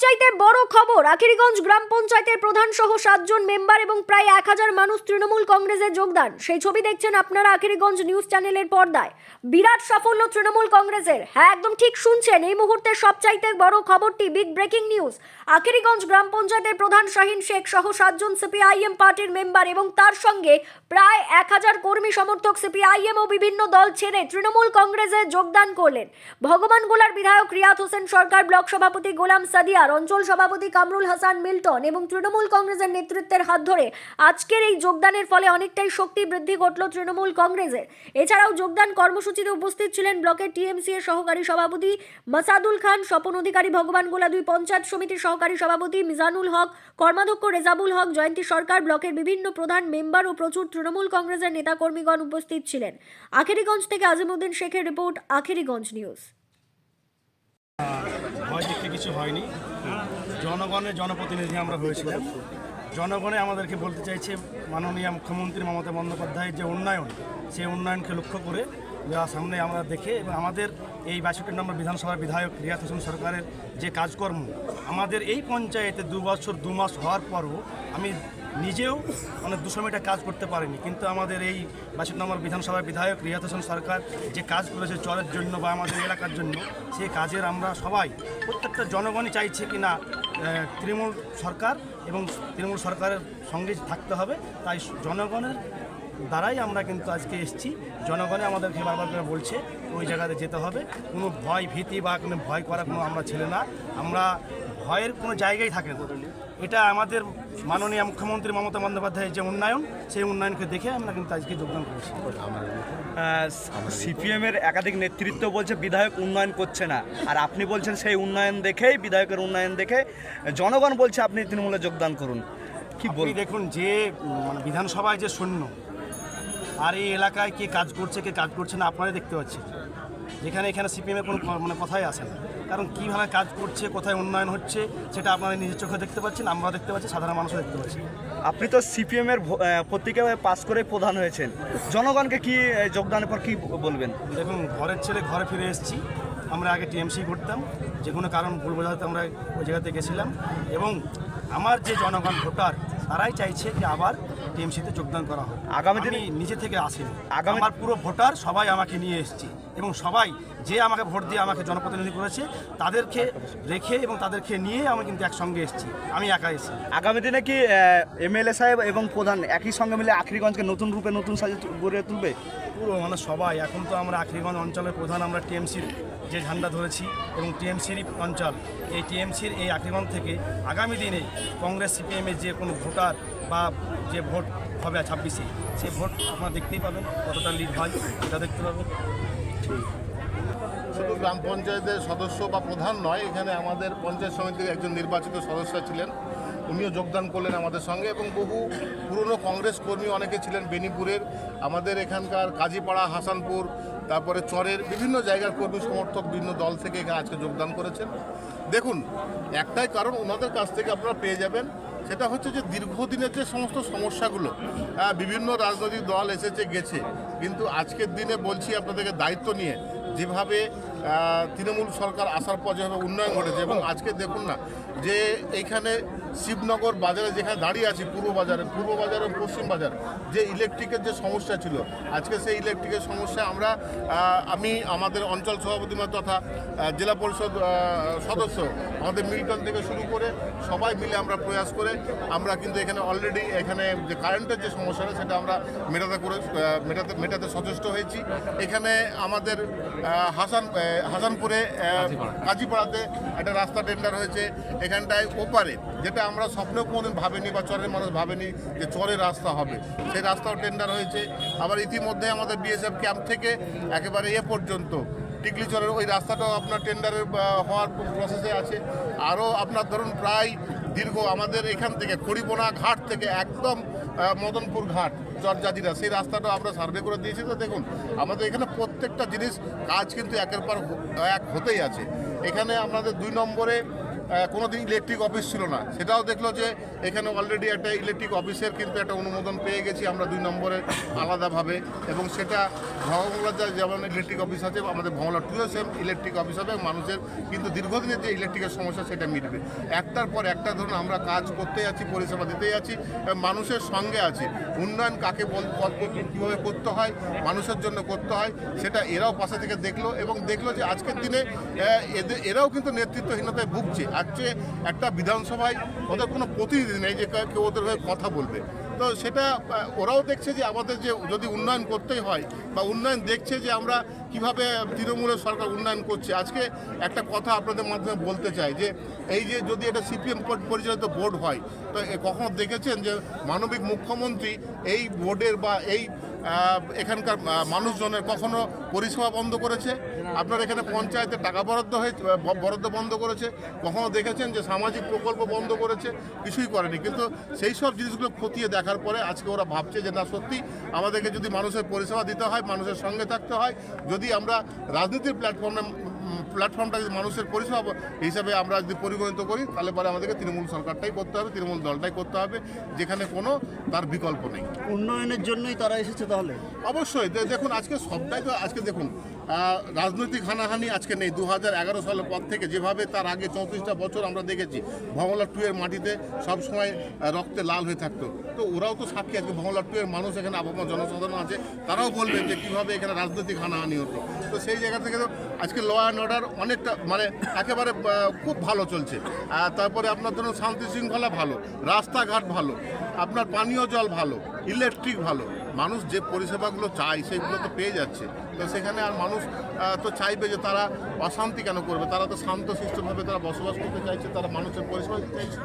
সবচাইতে বড় খবর, আখিরিগঞ্জ গ্রাম পঞ্চায়েতের প্রধান সহ সাতজন মেম্বার এবং প্রায় এক হাজার মানুষ তৃণমূল কংগ্রেসে যোগদান। সেই ছবি দেখছেন আপনারা আখিরিগঞ্জ নিউজ চ্যানেলের পর্দায়। বিরাট সাফল্য তৃণমূল কংগ্রেসের। হ্যাঁ একদম ঠিক শুনছেন, এই মুহূর্তে সবচাইতে বড় খবরটি বিগ ব্রেকিং নিউজ আখিরিগঞ্জ গ্রাম পঞ্চায়েতের প্রধান শাহিন শেখ সহ সাতজন সিপিআইএম পার্টির মেম্বার এবং তার সঙ্গে প্রায় এক হাজার কর্মী সমর্থক সিপিআইএম ও বিভিন্ন দল ছেড়ে তৃণমূল কংগ্রেসে যোগদান করলেন। ভগবানগোলার বিধায়ক রিয়াত হোসেন সরকার, ব্লক সভাপতি গোলাম সাদিয়ার অঞ্চল সভাপতি কামরুল হাসান মিল্টন এবং তৃণমূল কংগ্রেসের নেতৃত্বের হাত ধরে আজকের এই যোগদানের ফলে অনেকটাই শক্তি বৃদ্ধি ঘটল তৃণমূল কংগ্রেসের। এছাড়াও যোগদান কর্মসূচিতে উপস্থিত ছিলেন ব্লকের টিএমসি এর সহকারী সভাপতি মাসাদুল খান, স্বপন অধিকারী ভগবান ভগবানগোলা দুই পঞ্চায়েত সমিতির সহকারী সভাপতি মিজানুল হক, কর্মাধ্যক্ষ রেজাবুল হক, জয়ন্তী সরকার, ব্লকের বিভিন্ন প্রধান মেম্বার ও প্রচুর তৃণমূল কংগ্রেসের নেতাকর্মীগণ উপস্থিত ছিলেন। আখেরিগঞ্জ থেকে আজিমুদ্দিন শেখের রিপোর্ট, আখেরিগঞ্জ নিউজ। কিছু হয়নি। জনগণের জনপ্রতিনিধি আমরা হয়েছিলাম। জনগণে আমাদেরকে বলতে চাইছে, মাননীয় মুখ্যমন্ত্রী মমতা বন্দ্যোপাধ্যায়ের যে উন্নয়ন, সেই উন্নয়নকে লক্ষ্য করে যা সামনে আমরা দেখে এবং আমাদের এই বাষট্টি নম্বর বিধানসভার বিধায়ক রিয়াত হোসেন সরকারের যে কাজকর্ম, আমাদের এই পঞ্চায়েতে দু বছর, দু মাস হওয়ার পরও আমি নিজেও অনেক দুশো মিটার কাজ করতে পারিনি। কিন্তু আমাদের এই নম্বর বিধানসভার বিধায়ক রিয়াত হোসেন সরকার যে কাজ করেছে চরের জন্য বা আমাদের এলাকার জন্য সেই কাজের আমরা সবাই, প্রত্যেকটা জনগণই চাইছে কি না তৃণমূল সরকার এবং তৃণমূল সরকারের সঙ্গে থাকতে হবে। তাই জনগণের দ্বারাই আমরা কিন্তু আজকে এসেছি। জনগণে আমাদেরকে বারবার করে বলছে, ওই জায়গাতে যেতে হবে। কোনো ভয় ভীতি বা কোনো ভয় করা কোনো আমরা ছেলে না। আমরা ভয়ের কোনো জায়গায় থাকে না। এটা আমাদের মাননীয় মুখ্যমন্ত্রী মমতা বন্দ্যোপাধ্যায়ের যে উন্নয়ন সেই উন্নয়নকে দেখে আমরা কিন্তু আজকে যোগদান করেছি। সিপিএম এর একাধিক নেতৃত্ব বলছে বিধায়ক উন্নয়ন করছে না। আর আপনি বলছেন সেই উন্নয়ন দেখেই বিধায়কের উন্নয়ন দেখে জনগণ বলছে আপনি তৃণমূলে যোগদান করুন। কি বলবেন? দেখুন যে মানে বিধানসভায় যে শূন্য আর এই এলাকায় কে কাজ করছে কে কাজ করছে না আপনারাই দেখতে পাচ্ছেন। যেখানে এখানে সিপিএমের কোনো মানে কথাই আসে না। কারণ কীভাবে কাজ করছে কোথায় উন্নয়ন হচ্ছে সেটা আপনারা নিজের চোখে দেখতে পাচ্ছেন আমরা দেখতে পাচ্ছি সাধারণ মানুষও দেখতে পাচ্ছি। আপনি তো সিপিএম এর ভো- আহ, পত্রিকায় পাস করে প্রধান হয়েছেন। জনগণকে কি যোগদানের পর কি বলবেন? দেখুন ঘরের ছেলে ঘরে ফিরে এসেছি। আমরা আগে টিএমসি করতাম যে কোনো কারণ ভুল বোঝাতে আমরা ওই জায়গাতে গেছিলাম। এবং আমার যে জনগণ ভোটার তারাই চাইছে যে আবার টিএমসিতে যোগদান করা হোক। আগামী দিনে- নিজে থেকে আসিনি। আগামী- আমার পুরো ভোটার সবাই আমাকে নিয়ে এসেছি এবং সবাই যে আমাকে ভোট দিয়ে আমাকে জনপ্রতিনিধি করেছে তাদেরকে রেখে এবং তাদেরকে নিয়ে আমি কিন্তু একসঙ্গে এসেছি। আমি একা এসেছি। আগামী দিনে কি এমএলএ সাহেব এবং প্রধান একই সঙ্গে মিলে আখরিগঞ্জকে নতুন রূপে নতুন সাজে গড়ে তুলবে? পুরো মানে সবাই এখন তো আমরা আখরিগঞ্জ অঞ্চলের প্রধান আমরা টিএমসির যে ঝান্ডা ধরেছি এবং টিএমসির অঞ্চল। এই টিএমসির এই আখরিগঞ্জ থেকে আগামী দিনে কংগ্রেস সিপিএমের যে কোনো ভোটার বা যে ভোট হবে ছাব্বিশে, সেই ভোট আপনারা দেখতেই পাবেন কতটা লিড হয়, এটা দেখতে পাবেন। শুধু গ্রাম পঞ্চায়েতের সদস্য বা প্রধান নয়, এখানে আমাদের পঞ্চায়েত সমিতির একজন নির্বাচিত সদস্য ছিলেন। উনিও যোগদান করলেন আমাদের সঙ্গে এবং বহু পুরনো কংগ্রেস কর্মী অনেকে ছিলেন বেনিপুরের। আমাদের এখানকার কাজীপাড়া, হাসানপুর, তারপরে চরের বিভিন্ন জায়গার কর্মী সমর্থক বিভিন্ন দল থেকে এখানে আজকে যোগদান করেছেন। দেখুন, একটাই কারণ, ওনাদের কাছ থেকে আপনারা পেয়ে যাবেন সেটা হচ্ছে যে দীর্ঘদিনের যে সমস্ত সমস্যাগুলো বিভিন্ন রাজনৈতিক দল এসেছে, গেছে, কিন্তু আজকের দিনে বলছি আপনাদেরকে দায়িত্ব নিয়ে যেভাবে তৃণমূল সরকার আসার পর যেভাবে উন্নয়ন ঘটেছে, এবং আজকে দেখুন না যে এইখানে শিবনগর বাজারে যেখানে দাঁড়িয়ে আছি পূর্ব বাজারে পূর্ব বাজার ও পশ্চিম বাজার যে ইলেকট্রিকের যে সমস্যা ছিল আজকে সেই ইলেকট্রিকের সমস্যা আমরা আমি আমাদের অঞ্চল সভাপতি তথা জেলা পরিষদ সদস্য আমাদের মিল্টন থেকে শুরু করে সবাই মিলে আমরা প্রয়াস করে আমরা কিন্তু এখানে অলরেডি এখানে যে কারেন্টের যে সমস্যাটা সেটা আমরা মেটাতে করে মেটাতে মেটাতে সচেষ্ট হয়েছি। এখানে আমাদের হাসান হাসানপুরে কাজীপাড়াতে একটা রাস্তা টেন্ডার হয়েছে এখানটায় ওপারে যেটা আমরা স্বপ্নেও কোনোদিন ভাবেনি বা চরের মানুষ ভাবেনি যে চরের রাস্তা হবে। সেই রাস্তাও টেন্ডার হয়েছে। আবার ইতিমধ্যে আমাদের বিএসএফ ক্যাম্প থেকে একেবারে এ পর্যন্ত টিকলিচরের ওই রাস্তাটাও আপনার টেন্ডারের হওয়ার প্রসেসে আছে। আরও আপনার ধরুন প্রায় দীর্ঘ আমাদের এখান থেকে খড়িবোনা ঘাট থেকে একদম মদনপুর ঘাট চরজাজিরা সেই রাস্তাটা আমরা সার্ভে করে দিয়েছি। তো দেখুন, আমাদের এখানে প্রত্যেকটা জিনিস কাজ কিন্তু একের পর এক হতেই আছে। এখানে আমাদের দুই নম্বরে কোনোদিন ইলেকট্রিক অফিস ছিল না। সেটাও দেখল যে এখানে অলরেডি একটা ইলেকট্রিক অফিসের কিন্তু একটা অনুমোদন পেয়ে গেছি, আমরা দুই নম্বরে আলাদাভাবে। এবং সেটা ভগবানগোলা যেমন ইলেকট্রিক অফিস আছে, আমাদের ভগবান টুয়েও সেম ইলেকট্রিক অফিস হবে, মানুষের কিন্তু দীর্ঘদিনের যে ইলেকট্রিকের সমস্যা সেটা মিটবে। একটার পর একটা ধরুন আমরা কাজ করতে যাচ্ছি, পরিষেবা দিতে যাচ্ছি মানুষের সঙ্গে আছি। উন্নয়ন কাকে কীভাবে করতে হয়, মানুষের জন্য করতে হয়, সেটা এরাও পাশে থেকে দেখল এবং দেখল যে আজকের দিনে এরাও কিন্তু নেতৃত্বহীনতায় ভুগছে। আজকে একটা বিধানসভায় ওদের কোনো প্রতিনিধি নেই, যে কেউ ওদের হয়ে কথা বলবে। তো সেটা ওরাও দেখছে যে আমাদের যে যদি উন্নয়ন করতেই হয় বা উন্নয়ন দেখছে যে আমরা কীভাবে তৃণমূলের সরকার উন্নয়ন করছে। আজকে একটা কথা আপনাদের মাধ্যমে বলতে চাই যে, এই যে যদি এটা সিপিএম পরিচালিত বোর্ড হয়, তো কখনো দেখেছেন যে মানবিক মুখ্যমন্ত্রী এই বোর্ডের বা এই এখানকার মানুষজনের কখনো পরিষেবা বন্ধ করেছে? আপনার এখানে পঞ্চায়েতে টাকা বরাদ্দ হয়েছে বরাদ্দ বন্ধ করেছে। কখনো দেখেছেন যে সামাজিক প্রকল্প বন্ধ করেছে? কিছুই করেনি। কিন্তু সেই সব জিনিসগুলো খতিয়ে দেখার পরে আজকে ওরা ভাবছে যে না, সত্যি আমাদেরকে যদি মানুষের পরিষেবা দিতে হয় মানুষের সঙ্গে থাকতে হয়। যদি আমরা রাজনীতির প্ল্যাটফর্মে প্ল্যাটফর্মটা যদি মানুষের পরিষেবা হিসাবে আমরা যদি পরিগণিত করি তাহলে পরে আমাদেরকে তৃণমূল সরকারটাই করতে হবে তৃণমূল দলটাই করতে হবে যেখানে কোনো তার বিকল্প নেই। উন্নয়নের জন্যই তারা এসেছে তাহলে? অবশ্যই। দেখুন আজকে সবটাই তো আজকে দেখুন রাজনৈতিক হানাহানি আজকে নেই। দু হাজার এগারো সালের পর থেকে যেভাবে তার আগে চৌত্রিশটা বছর আমরা দেখেছি ভগলা টু এর মাটিতে সবসময় রক্তে লাল হয়ে থাকতো। তো ওরাও তো সাক্ষী আজকে ভগলা টু এর মানুষ এখানে আবহাওয়া জনসাধারণ আছে, তারাও বলবেন যে কীভাবে এখানে রাজনৈতিক হানাহানি হতো তো সেই জায়গা থেকে তো আজকে ল অ্যান্ড অর্ডার অনেকটা মানে একেবারে খুব ভালো চলছে। তারপরে আপনার ধরুন শান্তি শৃঙ্খলা ভালো, রাস্তাঘাট ভালো, আপনার পানীয় জল ভালো, ইলেকট্রিক ভালো মানুষ যে পরিষেবাগুলো চায় সেইগুলো তো পেয়ে যাচ্ছে। তো সেখানে আর মানুষ তো চাইবে যে তারা অশান্তি কেন করবে? তারা তো শান্ত সুস্থভাবে তারা বসবাস করতে চাইছে, তারা মানুষের পরিষেবা দিতে চাইছে।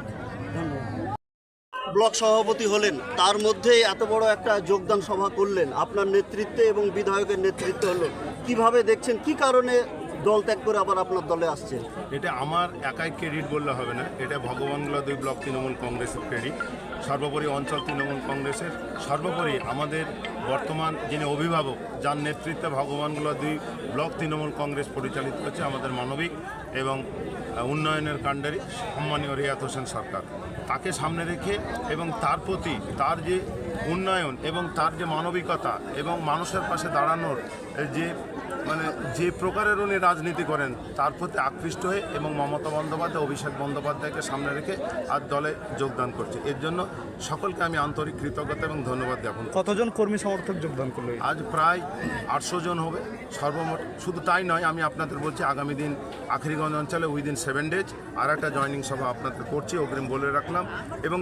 ব্লক সভাপতি হলেন, তার মধ্যেই এত বড় একটা যোগদান সভা করলেন। আপনার নেতৃত্বে এবং বিধায়কের নেতৃত্বে হলো। কীভাবে দেখছেন, কি কারণে দল ত্যাগ করে আবার আপনার দলে আসছেন। এটা আমার একাই ক্রেডিট বললে হবে না। এটা ভগবানগোলা দুই ব্লক তৃণমূল কংগ্রেসের ক্রেডিট সর্বোপরি অঞ্চল তৃণমূল কংগ্রেসের। সর্বোপরি আমাদের বর্তমান যিনি অভিভাবক, যার নেতৃত্বে ভগবানগোলা দুই ব্লক তৃণমূল কংগ্রেস পরিচালিত হচ্ছে, আমাদের মানবিক এবং উন্নয়নের কাণ্ডারি সম্মানীয় রিয়াত হোসেন সরকার। তাকে সামনে রেখে এবং তার প্রতি তার যে উন্নয়ন এবং তার যে মানবিকতা এবং মানুষের পাশে দাঁড়ানোর যে মানে যে প্রকারের উনি রাজনীতি করেন তার প্রতি আকৃষ্ট হয়ে এবং মমতা বন্দ্যোপাধ্যায় অভিষেক বন্দ্যোপাধ্যায়কে সামনে রেখে আর দলে যোগদান করছে। এর জন্য সকলকে আমি আন্তরিক কৃতজ্ঞতা এবং ধন্যবাদ জ্ঞাপন কতজন কর্মী সমর্থক যোগদান করল আজ প্রায় আটশো জন হবে সর্বমোট। শুধু তাই নয় আমি আপনাদের বলছি আগামী দিন আখরিগঞ্জ অঞ্চলে উইদিন সেভেন ডেজ আর একটা জয়নিং সভা আপনাদের করছি অগ্রিম বলে রাখলাম। এবং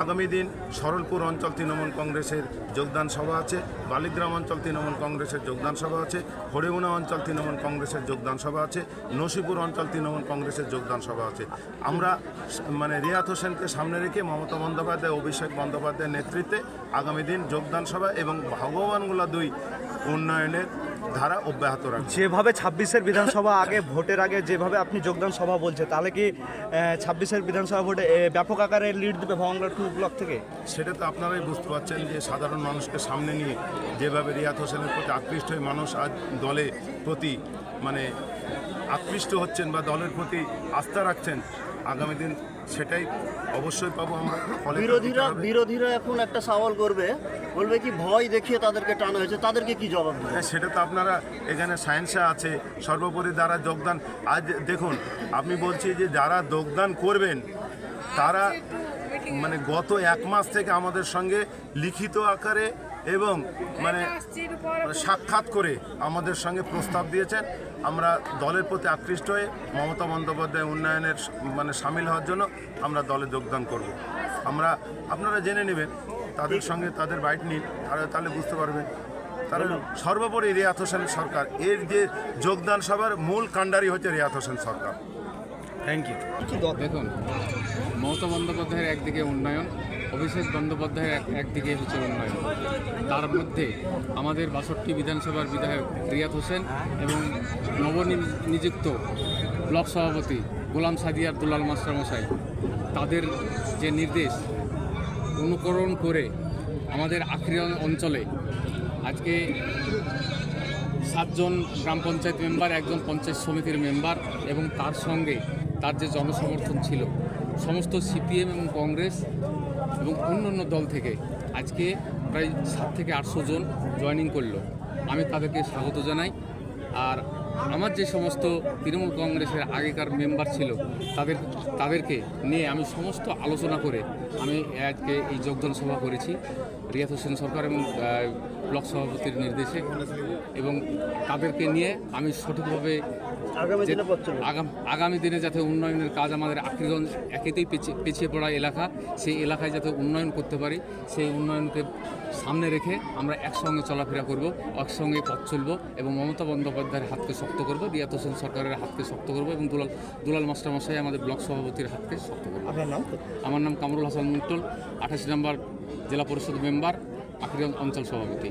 আগামী দিন সরলপুর অঞ্চল তৃণমূল কংগ্রেসের যোগদান সভা আছে, বালিগ্রাম অঞ্চল তৃণমূল কংগ্রেসের যোগদান সভা আছে হরিগুনা অঞ্চল তৃণমূল কংগ্রেসের যোগদান সভা আছে, নসিপুর অঞ্চল তৃণমূল কংগ্রেসের যোগদান সভা আছে। আমরা মানে রিয়াত হোসেনকে সামনে রেখে মমতা বন্দ্যোপাধ্যায়, অভিষেক বন্দ্যোপাধ্যায়ের নেতৃত্বে আগামী দিন যোগদান সভা এবং ভগবানগুলা দুই উন্নয়নের ধারা অব্যাহত রাখছে যেভাবে ছাব্বিশের বিধানসভা আগে ভোটের আগে যেভাবে আপনি যোগদান সভা বলছে তাহলে কি ছাব্বিশের বিধানসভা ভোটে ব্যাপক আকারে লিড দেবে ভগবানগোলা টু ব্লক থেকে? সেটা তো আপনারাই বুঝতে পারছেন যে সাধারণ মানুষকে সামনে নিয়ে যেভাবে রিয়াত হোসেনের প্রতি আকৃষ্ট হয়ে মানুষ আজ দলে প্রতি মানে আকৃষ্ট হচ্ছেন বা দলের প্রতি আস্থা রাখছেন আগামী দিন সেটাই অবশ্যই পাবো আমরা। বিরোধীরা বিরোধীরা এখন একটা সওয়াল করবে বলবে কি ভয় দেখিয়ে তাদেরকে টানা হয়েছে তাদেরকে কি জবাব দেবে? হ্যাঁ সেটা তো আপনারা এখানে সায়েন্সে আছে সর্বোপরি যারা যোগদান আজ দেখুন আমি বলছি যে যারা যোগদান করবেন তারা মানে গত এক মাস থেকে আমাদের সঙ্গে লিখিত আকারে এবং মানে সাক্ষাৎ করে আমাদের সঙ্গে প্রস্তাব দিয়েছেন। আমরা দলের প্রতি আকৃষ্ট হয়ে মমতা বন্দ্যোপাধ্যায় উন্নয়নের মানে সামিল হওয়ার জন্য আমরা দলে যোগদান করব। আমরা আপনারা জেনে নেবেন তাদের সঙ্গে তাদের বাইট নিন তারা তাহলে বুঝতে পারবেন। তারা সর্বোপরি রিয়াত হোসেন সরকার এর যে যোগদান সভার মূল কাণ্ডারি হচ্ছে রিয়াত হোসেন সরকার। থ্যাংক ইউ দেখুন মমতা বন্দ্যোপাধ্যায়ের একদিকে উন্নয়ন অভিষেক বন্দ্যোপাধ্যায়ের এক- একদিকে হচ্ছে উন্নয়ন তার মধ্যে আমাদের বাষট্টি বিধানসভার বিধায়ক রিয়াদ হোসেন এবং নবনিযুক্ত ব্লক সভাপতি গোলাম সাদিয়ার দুলাল মাস্টার মশাই তাদের যে নির্দেশ, অনুকরণ করে আমাদের আখরি অঞ্চলে আজকে সাতজন গ্রাম পঞ্চায়েত মেম্বার, একজন পঞ্চায়েত সমিতির মেম্বার এবং তার সঙ্গে তার যে জনসমর্থন ছিল, সমস্ত সিপিএম এবং কংগ্রেস এবং অন্য অন্য দল থেকে আজকে প্রায় সাত থেকে আটশো জন জয়নিং করল। আমি তাদেরকে স্বাগত জানাই। আর আমার যে সমস্ত তৃণমূল কংগ্রেসের আগেকার মেম্বার ছিল, তাদের, তাদেরকে নিয়ে আমি সমস্ত আলোচনা করে আমি আজকে এই যোগদান সভা করেছি। রিয়াত হোসেন সরকার এবং ব্লক সভাপতির নির্দেশে এবং তাদেরকে নিয়ে আমি সঠিকভাবে আগামী দিনে আগাম আগামী দিনে যাতে উন্নয়নের কাজ আমাদের আখরিগঞ্জ একেতেই পিছিয়ে পিছিয়ে পড়া এলাকা সেই এলাকায় যাতে উন্নয়ন করতে পারি সেই উন্নয়নকে সামনে রেখে আমরা একসঙ্গে চলাফেরা করব একসঙ্গে পথ চলব এবং মমতা বন্দ্যোপাধ্যায়ের হাতকে শক্ত করব রিয়াত হোসেন সরকারের হাতকে শক্ত করব এবং দুলাল দুলাল মাস্টারমশাই আমাদের ব্লক সভাপতির হাতকে শক্ত করব। আমার নাম কামরুল হাসান মুন্টল আঠাশি নম্বর জেলা পরিষদ মেম্বার আখরিগঞ্জ অঞ্চল সভাপতি